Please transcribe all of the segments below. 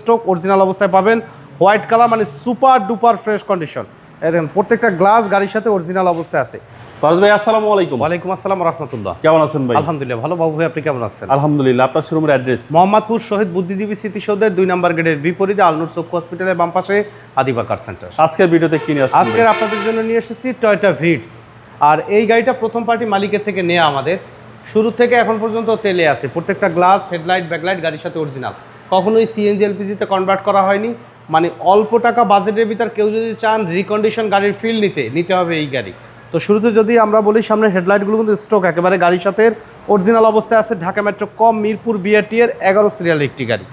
Stock original অবস্থায় পাবেন। White colour মানে সুপার ডুপার ফ্রেশ কন্ডিশন। এই দেখেন প্রত্যেকটা গ্লাস গাড়ির সাথে অরিজিনাল অবস্থায় আছে। ফারুজ ভাই আসসালামু আলাইকুম। ওয়ালাইকুম আসসালাম রহমতুল্লাহ। কেমন আছেন ভাই? আলহামদুলিল্লাহ ভালো। বাবু ভাই আপনি কেমন আছেন? আলহামদুলিল্লাহ আপনার শোরুমের অ্যাড্রেস মোহাম্মদপুর শহীদ বুদ্ধিজীবী স্মৃতিসৌধের দুই নম্বর গেটের বিপরীতে আলনুর চক্ষু হসপিটালের বাম পাশে আদিবা কার সেন্টার আজকের ভিডিওতে কিনে আসছেন আজকের আপনাদের জন্য নিয়ে এসেছি টয়টা ভিটস আর এই গাড়িটা প্রথম পার্টি মালিকের থেকে নেওয়া আমাদের। শুরু থেকে এখন পর্যন্ত তেলে আছে। প্রত্যেকটা গ্লাস হেডলাইট ব্যাকলাইট গাড়ির সাথে অরিজিনাল কখনোই সিএনজি এলপিজিতে কনভার্ট করা হয়নি। মানে অল্প টাকা বাজেটের ভিতর কেউ যদি চান রিকন্ডিশন গাড়ির ফিল নিতে নিতে হবে এই গাড়ি। তো শুরুতে যদি আমরা বলি, সামনের হেডলাইটগুলো কিন্তু স্টক একেবারে গাড়ির সাথে অরিজিনাল অবস্থায় আছে, ঢাকা মেট্রো কম মিরপুর বিআরটি এর এগারো সিরিয়াল একটি গাড়ি।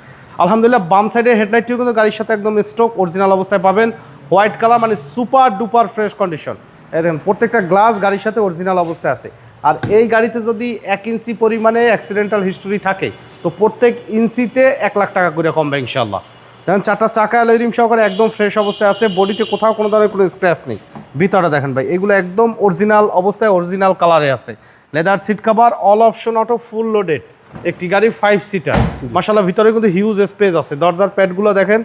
আলহামদুলিল্লাহ, বাম সাইডের হেডলাইটটিও কিন্তু গাড়ির সাথে একদম স্টক অরিজিনাল অবস্থায় পাবেন। হোয়াইট কালার মানে সুপার ডুপার ফ্রেশ কন্ডিশন দেখেন, প্রত্যেকটা গ্লাস গাড়ির সাথে অরিজিনাল অবস্থায় আছে। আর এই গাড়িতে যদি এক ইঞ্চি পরিমাণে অ্যাক্সিডেন্টাল হিস্টোরি থাকে তো প্রত্যেক ইঞ্চিতে এক লাখ টাকা করে কমবে ইনশাল্লাহ দেখেন চারটা চাকা অ্যালোরিম সহকারে একদম ফ্রেশ অবস্থায় আছে বডিতে কোথাও কোনো ধরনের কোনো স্ক্র্যাচ নেই। ভিতরে দেখেন ভাই এগুলো একদম অরিজিনাল অবস্থায় অরিজিনাল কালারে আছে। Leather seat cover all option auto full loaded একটি গাড়ি ফাইভ সিটার মাসাল্লাহ ভিতরে কিন্তু হিউজ স্পেস আছে। দরজার প্যাডগুলো দেখেন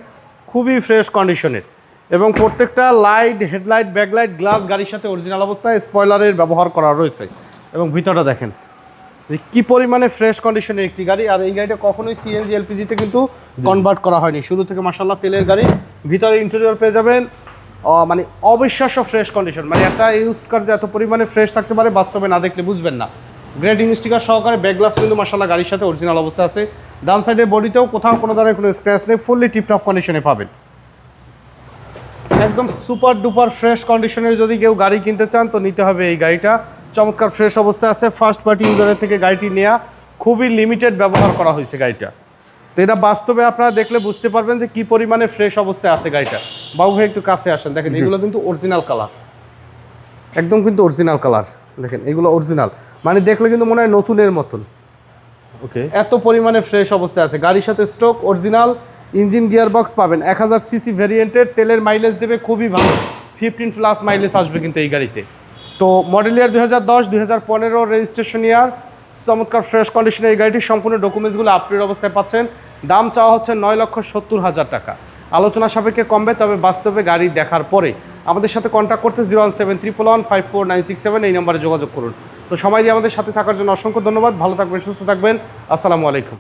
খুবই ফ্রেশ কন্ডিশনের এবং প্রত্যেকটা লাইট হেডলাইট ব্যাকলাইট গ্লাস গাড়ির সাথে অরিজিনাল অবস্থায় স্পয়লারের ব্যবহার করা রয়েছে। এবং ভিতরটা দেখেন। যে কি পরিমাণে ফ্রেশ কন্ডিশনের একটি গাড়ি আর এই গাড়িটা কখনোই সিএনজি এলপিজিতে কিন্তু কনভার্ট করা হয়নি। শুরু থেকে মাসাল্লাহ তেলের গাড়ি ভিতরে ইন্টেরিয়র পেয়ে যাবেন। মানে অবিশ্বাস্য ফ্রেশ কন্ডিশন মানে একটা ইউজ কার যে এত পরিমাণে ফ্রেশ থাকতে পারে বাস্তবে না দেখলে বুঝবেন না। গ্রেডিং স্টিকার সহকারে ব্যাক গ্লাস কিন্তু মাসাল্লাহ গাড়ির সাথে অরিজিনাল অবস্থা আছে। ডান সাইডের বডিতেও কোথাও কোনো ধরনের কোনো স্ক্র্যাচ নেই ফুললি টিপটপ কন্ডিশনে পাবেন। একদম সুপার ডুপার ফ্রেশ কন্ডিশনের যদি কেউ গাড়ি কিনতে চান তো নিতে হবে এই গাড়িটা। চমৎকার ফ্রেশ অবস্থায় আছে। ফার্স্ট পার্টি ইউজারের থেকে গাড়িটি নেওয়া খুবই লিমিটেড ব্যবহার করা হয়েছে গাড়িটা। তো এটা বাস্তবে আপনারা দেখলে বুঝতে পারবেন যে কি পরিমাণে ফ্রেশ অবস্থায় আছে গাড়িটা। বাবু ভাই একটু কাছে আসেন। দেখেন এগুলো কিন্তু অরিজিনাল কালার একদম কিন্তু অরিজিনাল কালার দেখেন এগুলো অরিজিনাল মানে দেখলে কিন্তু মনে হয় নতুনের মতন। ওকে এত পরিমাণে ফ্রেশ অবস্থায় আছে। গাড়ির সাথে stock original engine gear box পাবেন। এক হাজার সিসি ভ্যারিয়েন্টের তেলের মাইলেজ দেবে খুবই ভালো। ফিফটিন প্লাস মাইলেজ আসবে কিন্তু এই গাড়িতে। তো মডেল ইয়ার দুই হাজার দশ হাজার পনেরো রেজিস্ট্রেশন ইয়ার চমৎকার ফ্রেশ কন্ডিশনে এই গাড়িটির সম্পূর্ণ ডকুমেন্টসগুলো আপডেট অবস্থায় পাচ্ছেন। দাম চাওয়া হচ্ছে নয় লক্ষ সত্তর হাজার টাকা। আলোচনা সাপেক্ষে কমবে, তবে বাস্তবে গাড়ি দেখার পরে। আমাদের সাথে কন্ট্যাক্ট করতে zero one seven triple one five four nine six seven এই নম্বরে যোগাযোগ করুন। তো সময় দিয়ে আমাদের সাথে থাকার জন্য অসংখ্য ধন্যবাদ। ভালো থাকবেন, সুস্থ থাকবেন। আসসালামু আলাইকুম।